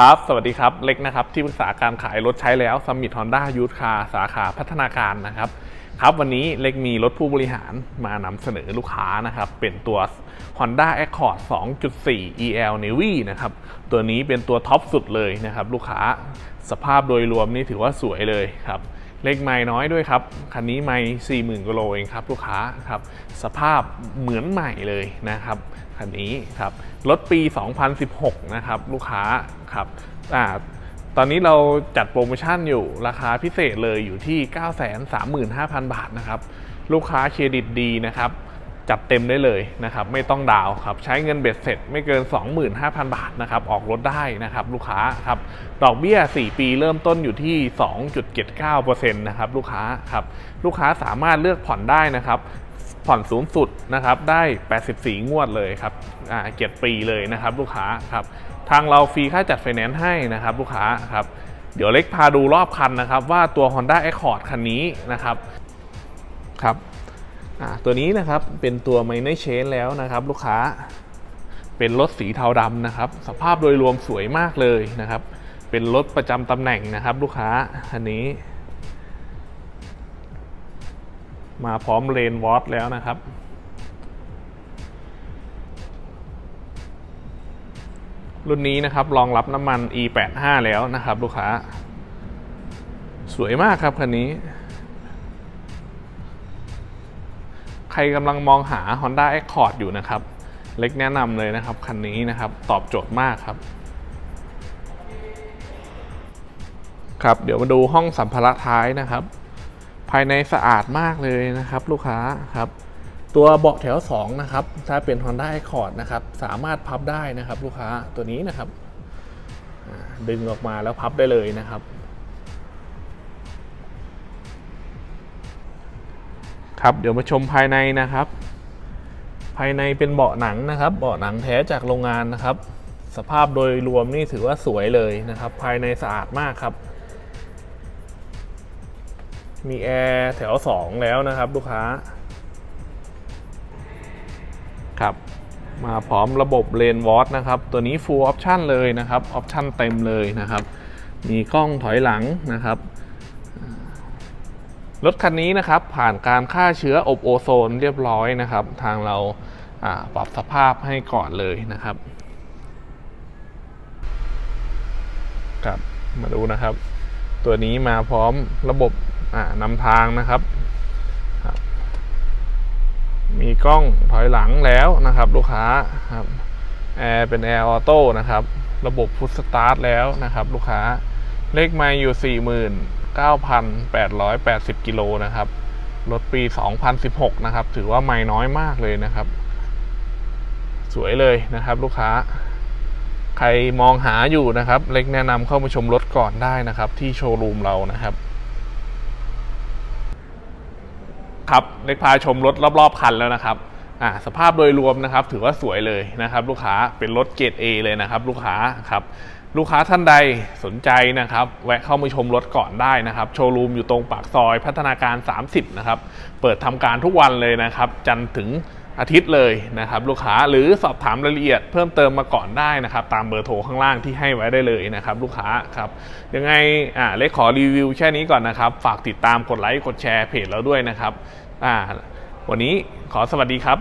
ครับ สวัสดีครับ เล็กนะครับ ที่ปรึกษาการขายรถใช้แล้วสมิธฮอนด้ายูทคาสาขาพัฒนาการนะครับ ครับ วันนี้เล็กมีรถผู้บริหารมานำเสนอลูกค้านะครับ เป็นตัว Honda Accord 2.4 EL Navy นะครับ ตัวนี้เป็นตัวท็อปสุดเลยนะครับ ลูกค้า สภาพโดยรวมนี่ถือว่าสวยเลยครับ เลขไม่น้อยด้วยครับ คันนี้ไม่40,000กิโลเองครับลูกค้าครับ สภาพเหมือนใหม่เลยนะครับ คันนี้ครับ รถปี 2016 นะครับ ลูกค้าครับอ่าตอนนี้เราจัดโปรโมชั่นอยู่ราคาพิเศษเลยอยู่ที่ 935,000 บาทนะครับ ลูกค้าเครดิตดีนะครับ จัดเต็มได้เลยนะครับไม่ต้องดาวครับใช้เงินเบ็ดเสร็จไม่เกิน 25,000 บาทนะครับออกรถได้นะครับลูกค้าครับดอกเบี้ย 4 ปีเริ่มต้นอยู่ที่ 2.79%นะครับลูกค้าครับลูกค้าสามารถเลือกผ่อนได้นะครับผ่อนสูงสุดนะครับได้ 84 งวดเลยครับอ่าเจ็ดปีเลยนะครับลูกค้าครับทางเราฟรีค่าจัดไฟแนนซ์ให้นะครับลูกค้าครับเดี๋ยวเล็กพาดูรอบคันนะครับว่าตัว Honda Accord คันนี้นะครับครับ ตัวนี้นะครับเป็นตัว Minor Change แล้วนะครับ ลูกค้าเป็นรถสีเทาดำนะครับ สภาพโดยรวมสวยมากเลยนะครับ เป็นรถประจำตำแหน่งนะครับ ลูกค้าคันนี้ มาพร้อมเลนวอตแล้วนะครับรุ่นนี้นะครับรองรับน้ำมัน E85 แล้วนะครับ ลูกค้า สวยมากครับคันนี้ ใครกำลังมองหา Honda Accord อยู่นะครับ เล็กแนะนำเลยนะครับ คันนี้นะครับ ตอบโจทย์มากครับ ครับเดี๋ยวมาดูห้องสัมภาระท้ายนะครับ ภายในสะอาดมากเลยนะครับ ลูกค้าครับ ตัวเบาะแถว 2 นะครับ ถ้าเป็น Honda Accord นะครับ สามารถพับได้นะครับ ลูกค้าตัวนี้นะครับ ดึงออกมาแล้วพับได้เลยนะครับ ครับ เดี๋ยวมาชมภายในนะครับ ภายในเป็นเบาะหนังนะครับ เบาะหนังแท้จากโรงงานนะครับ สภาพโดยรวมนี่ถือว่าสวยเลยนะครับ ภายในสะอาดมากครับ มีแอร์แถว 2 แล้วนะครับ ลูกค้า ครับมาพร้อมระบบเลนวอตนะครับ ตัวนี้ full option เลยนะครับ ออปชั่นเต็มเลยนะครับ มีกล้องถอยหลังนะครับ รถคันนี้นะครับผ่านการฆ่าเชื้ออบโอโซนเรียบร้อยนะครับ ทางเราปรับสภาพให้ก่อนเลยนะครับครับมาดูนะครับ ตัวนี้มาพร้อมระบบนำทางนะครับ มีกล้องถอยหลังแล้วนะครับ ลูกค้าครับแอร์เป็นแอร์ออโต้นะครับ ระบบพุทสตาร์ทแล้วนะครับ ลูกค้าเลขไม่อยู่ 9,880 กิโลนะครับ รถปี 2016 นะครับ ถือว่าไม่น้อยมากเลยนะครับ สวยเลยนะครับลูกค้า ใครมองหาอยู่นะครับ เล็กแนะนำเข้ามาชมรถก่อนได้นะครับ ที่โชว์รูมเรานะครับครับเล็กพาชมรถรอบๆคันแล้วนะครับอ่าสภาพโดยรวมนะครับ ถือว่าสวยเลยนะครับ ลูกค้าเป็นรถเกรด A เลยนะครับ ลูกค้าครับ ลูกค้าท่านใดสนใจนะครับ แวะเข้ามาชมรถก่อนได้นะครับ โชว์รูมอยู่ตรงปากซอยพัฒนาการ 30 นะครับ เปิดทำการทุกวันเลยนะครับ จันทร์ถึงอาทิตย์เลยนะครับ ลูกค้าหรือสอบถามรายละเอียดเพิ่มเติมมาก่อนได้นะครับ ตามเบอร์โทรข้างล่างที่ให้ไว้ได้เลยนะครับ ลูกค้าครับยังไงอ่าเล็กขอรีวิวแค่นี้ก่อนนะครับ ฝากติดตามกดไลค์กดแชร์เพจเราด้วยนะครับอ่าวันนี้ขอสวัสดีครับ